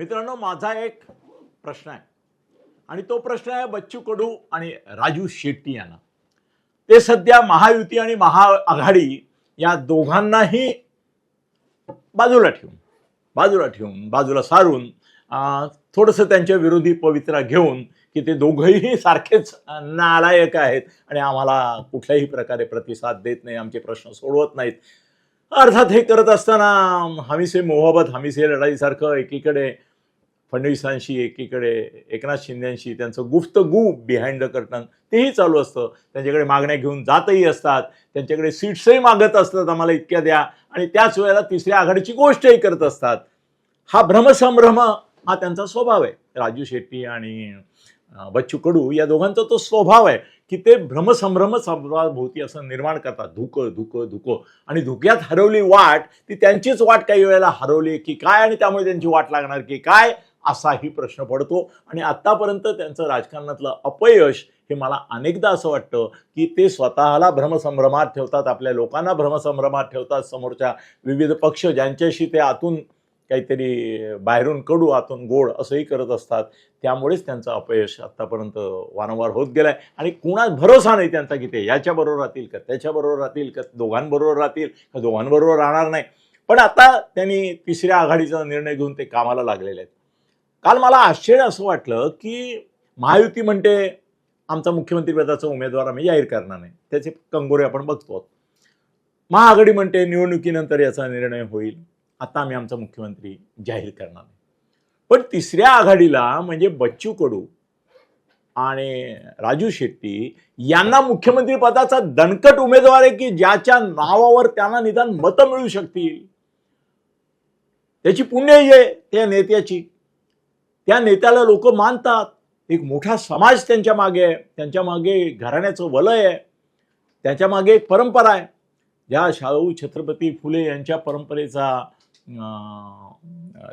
मित्रांनो माझा एक प्रश्न आहे. आणि तो प्रश्न आहे बच्चू कडू आणि राजू शेट्टी यांना. ते सध्या महायुती आणि महाआघाडी या दोघांनाही बाजूला ठेवून बाजूला ठेवून बाजूला सारून थोडंसं त्यांच्या विरोधी पवित्रा घेऊन की ते दोघंही सारखेच नालायक आहेत आणि आम्हाला कुठल्याही प्रकारे प्रतिसाद देत नाही आमचे प्रश्न सोडवत नाहीत. अर्थात हे करत असताना हमीसे मोहब्बत हमीसे लढाईसारखं एकीकडे फडणवीसांशी एकीकडे एकनाथ शिंदेशी त्यांचं गुफ्तगू बिहाइंड द कर्टन तेही चालू असतं. त्यांच्याकडे मागण्या घेऊन जातही असतात. त्यांच्याकडे सीट्सही मागत असतात आम्हाला इतक्या द्या. आणि त्याच वेळेला तिसऱ्या आघाडीची गोष्टही करत असतात. हा भ्रमसंभ्रम हा त्यांचा स्वभाव आहे. राजू शेट्टी आणि बच्चू कडू या दोघांचा तो स्वभाव आहे की ते भ्रमसंभ्रम भोवती असं निर्माण करतात. धुकं धुकं धुकं. आणि धुक्यात हरवली वाट ती त्यांचीच वाट काही वेळेला हरवली की काय आणि त्यामुळे त्यांची वाट लागणार की काय? असाही प्रश्न पडतो. आणि आत्तापर्यंत त्यांचं राजकारणातलं अपयश हे मला अनेकदा असं वाटतं की ते स्वतःला भ्रमसंभ्रमात ठेवतात आपल्या लोकांना भ्रमसंभ्रमात ठेवतात समोरच्या विविध पक्ष ज्यांच्याशी ते आतून काहीतरी बाहेरून कडू आतून गोड असंही करत असतात. त्यामुळेच त्यांचं अपयश आत्तापर्यंत वारंवार होत गेलं आहे आणि कुणाच भरोसा नाही त्यांचा की ते याच्याबरोबर राहतील का त्याच्याबरोबर राहतील का दोघांबरोबर राहतील का दोघांबरोबर राहणार नाही. पण आता त्यांनी तिसऱ्या आघाडीचा निर्णय घेऊन ते कामाला लागलेले आहेत. काल मला आश्चर्य असं वाटलं की महायुती म्हणते आमचा मुख्यमंत्रीपदाचा उमेदवार आम्ही जाहीर करणार नाही. त्याचे कंगोरे आपण बघतो. महाआघाडी म्हणते निवडणुकीनंतर याचा निर्णय होईल. आता आम्ही आमचा मुख्यमंत्री जाहीर करणार नाही. पण तिसऱ्या आघाडीला म्हणजे बच्चू कडू आणि राजू शेट्टी यांना मुख्यमंत्री पदाचा दणकट उमेदवार आहे की ज्याच्या नावावर त्यांना निदान मतं मिळू शकतील? त्याची पुण्य आहे त्या नेत्याची. त्या नेत्याला लोक मानतात. एक मोठा समाज त्यांच्या मागे आहे. त्यांच्या मागे घराण्याचं वलय आहे. त्याच्यामागे एक परंपरा आहे. ज्या शाहू छत्रपती फुले यांच्या परंपरेचा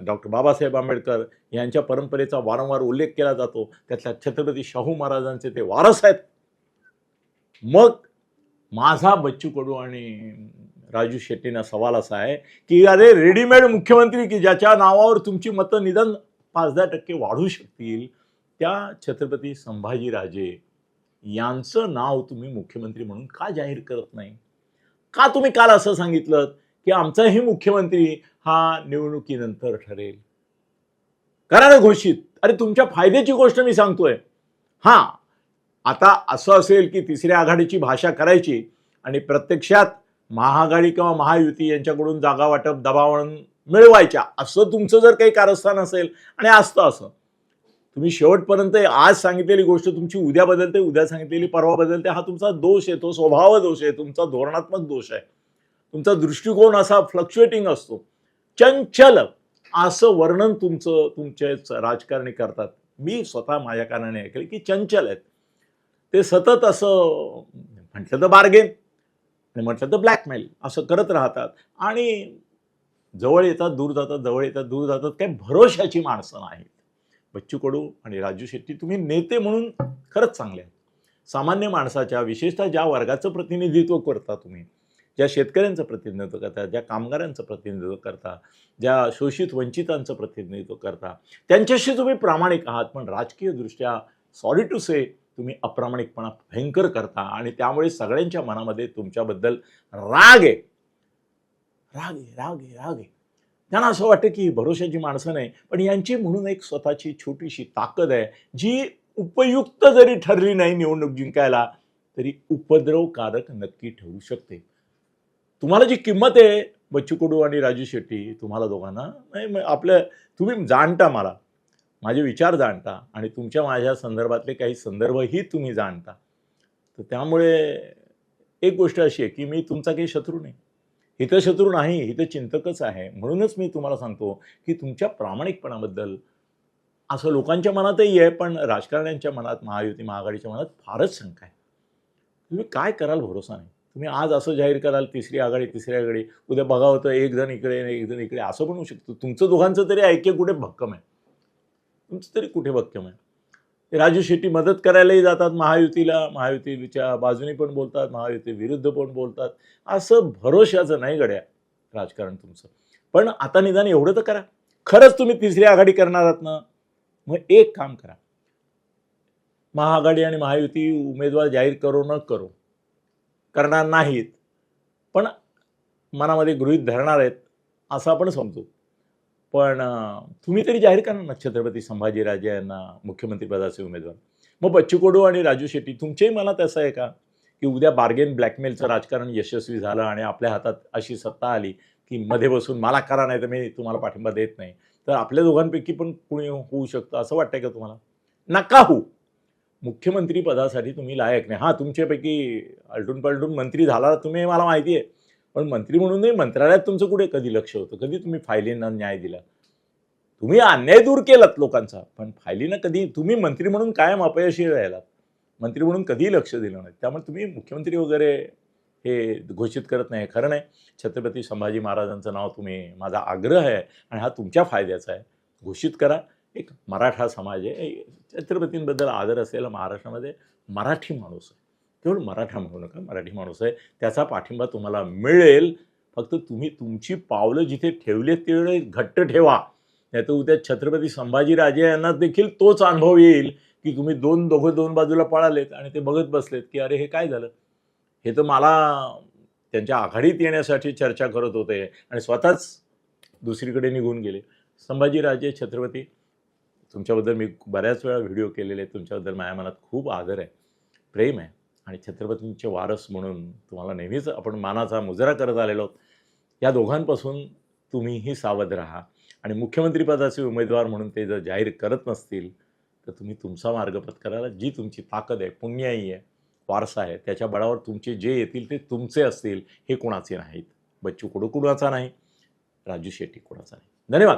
डॉक्टर बाबासाहेब आंबेडकर यांच्या परंपरेचा वारंवार उल्लेख केला जातो. त्यातल्या छत्रपती शाहू महाराजांचे ते वारस आहेत. मग माझा बच्चू कडू आणि राजू शेट्टींना सवाल असा आहे की अरे रेडीमेड मुख्यमंत्री की ज्याच्या नावावर तुमची मतं निदान पाच दहा टक्के वाढू शकतील. त्या छत्रपती संभाजीराजे यांचं नाव तुम्ही मुख्यमंत्री म्हणून का जाहीर करत नाही? का तुम्ही काल असं सांगितलं की आमचाही मुख्यमंत्री हा निवडणुकीनंतर ठरेल? करा ना घोषित. अरे तुमच्या फायद्याची गोष्ट मी सांगतोय. हां आता असं असेल की तिसऱ्या आघाडीची भाषा करायची आणि प्रत्यक्षात महाआघाडी किंवा महायुती यांच्याकडून जागा वाटप दबावण मिळवायच्या. असं तुमचं जर काही कारस्थान असेल आणि असतं असं. तुम्ही शेवटपर्यंत आज सांगितलेली गोष्ट तुमची उद्या बदलते उद्या सांगितलेली परवा बदलते हा तुमचा दोष आहे तो स्वभाव दोष आहे तुमचा धोरणात्मक दोष आहे. तुमचा दृष्टिकोन असा फ्लक्च्युएटिंग असतो. चंचल असं वर्णन तुमचं तुमचे राजकारणी करतात. मी स्वतः माझ्या कारणाने ऐकले की चंचल आहेत. ते सतत असं म्हटलं तर बार्गेन आणि म्हटलं तर ब्लॅकमेल असं करत राहतात. आणि जवळ येतात दूर जातात जवळ येतात दूर जातात काय भरोशाची माणसं नाहीत. बच्चू कडू आणि राजू शेट्टी तुम्ही नेते म्हणून खरंच चांगले आहेत. सामान्य माणसाच्या विशेषतः ज्या वर्गाचं प्रतिनिधित्व करता तुम्ही ज्या शेतकऱ्यांचं प्रतिनिधित्व करता ज्या कामगारांचं प्रतिनिधित्व करता ज्या शोषित वंचितांचं प्रतिनिधित्व करता त्यांच्याशी तुम्ही प्रामाणिक आहात पण राजकीयदृष्ट्या सॉरी टू से तुम्ही अप्रामाणिकपणा भयंकर करता आणि त्यामुळे सगळ्यांच्या मनामध्ये तुमच्याबद्दल राग आहे. राग आहे राग आहे राग आहे. त्यांना असं वाटतं की भरोशाची माणसं नाही पण यांची म्हणून एक स्वतःची छोटीशी ताकद आहे जी उपयुक्त जरी ठरली नाही निवडणूक जिंकायला तरी उपद्रवकारक नक्की ठरू शकते. तुम्हाला जी किंमत आहे बच्चू कडू आणि राजू शेट्टी तुम्हाला दोघांना नाही आपल्या तुम्ही जाणता मला. माझे विचार जाणता आणि तुमच्या माझ्या संदर्भातले काही संदर्भही तुम्ही जाणता. तर त्यामुळे एक गोष्ट अशी आहे की मी तुमचा काही शत्रू नाही. हितशत्रू नाही हितचिंतकच आहे. म्हणूनच मी तुम्हाला सांगतो की तुमच्या प्रामाणिकपणाबद्दल असं लोकांच्या मनातही आहे पण राजकारण्यांच्या मनात महायुती महाआघाडीच्या मनात फारच शंका आहे. तुम्ही काय कराल भरोसा नाही. तुम्ही आज असं जाहीर कराल तिसरी आघाडी तिसरी आघाडी उद्या बघा होतं एक जण इकडे एक जण इकडे असं पण होऊ शकतं. तुमचं दोघांचं तरी ऐक्य कुठे भक्कम आहे? तुमचं तरी कुठे भक्कम आहे? राजू शेट्टी मदत करायलाही जातात महायुतीला. महायुतीच्या बाजूने पण बोलतात महायुती विरुद्ध पण बोलतात. असं भरोशाचं नाही गड्या राजकारण तुमचं. पण आता निदान एवढं तर करा. खरंच तुम्ही तिसरी आघाडी करणार आहात ना मग एक काम करा. महाआघाडी आणि महायुती उमेदवार जाहीर करो न करो. करणार नाहीत. पण मनामध्ये गृहीत धरणार आहेत असं आपण समजू. पण तुम्ही तरी जाहीर करा ना छत्रपती संभाजीराजे यांना मुख्यमंत्रीपदाचे उमेदवार. मग बच्चू कडू आणि राजू शेट्टी तुमच्याही मनात असं आहे का की उद्या बार्गेन ब्लॅकमेलचं राजकारण यशस्वी झालं आणि आपल्या हातात अशी सत्ता आली की मध्ये बसून मला करा नाही तर मी तुम्हाला पाठिंबा देत नाही? तर आपल्या दोघांपैकी पण कुणी होऊ शकतं असं वाटतंय का तुम्हाला? नका होऊ. मुख्यमंत्री पदासाठी तुम्ही लायक नाही. हां तुमच्यापैकी आलटून पलटून मंत्री झाला तुम्ही हे मला माहिती आहे. पण मंत्री म्हणूनही मंत्रालयात तुमचं कुठे कधी लक्ष होतं? कधी तुम्ही फायलींना न्याय दिला? तुम्ही अन्याय दूर केलात लोकांचा पण फायलीनं कधी तुम्ही मंत्री म्हणून कायम अपयशी राहिलात. मंत्री म्हणून कधीही लक्ष दिलं नाही. त्यामुळे तुम्ही मुख्यमंत्री वगैरे हे घोषित करत नाही खरं नाही. छत्रपती संभाजी महाराजांचं नाव तुम्ही माझा आग्रह आहे आणि हा तुमच्या फायद्याचा आहे. घोषित करा. एक मराठा समाज आहे. छत्रपतींबद्दल आदर असलेला महाराष्ट्रामध्ये मराठी माणूस आहे. केवळ मराठा म्हणू नका मराठी माणूस आहे. त्याचा पाठिंबा तुम्हाला मिळेल. फक्त तुम्ही तुमची पावलं जिथे ठेवले तेवढे घट्ट ठेवा. नाही तर उद्या छत्रपती संभाजीराजे यांना देखील तोच अनुभव येईल की तुम्ही दोन दोघं दोन बाजूला पळालेत आणि ते बघत बसलेत की अरे हे काय झालं? हे तर मला त्यांच्या आघाडीत येण्यासाठी चर्चा करत होते आणि स्वतःच दुसरीकडे निघून गेले. संभाजीराजे छत्रपती तुमच्याबद्दल मी बऱ्याच वेळा व्हिडिओ केलेले आहेत. तुमच्याबद्दल माझ्या मनात खूप आदर आहे. प्रेम आहे. आणि छत्रपतींचे वारस म्हणून तुम्हाला नेहमीच आपण मानाचा मुजरा करत आलेलो आहोत. या दोघांपासून तुम्हीही सावध राहा. आणि मुख्यमंत्रीपदाचे उमेदवार म्हणून ते जर जाहीर करत नसतील तर तुम्ही तुमचा मार्ग पत्करायला जी तुमची ताकद आहे पुण्याई आहे वारसा आहे त्याच्या बळावर तुमचे जे येतील ते तुमचे असतील हे कोणाचे नाहीत? बच्चू कुडू कुणाचा नाही? राजू शेट्टी कुणाचा नाही? धन्यवाद.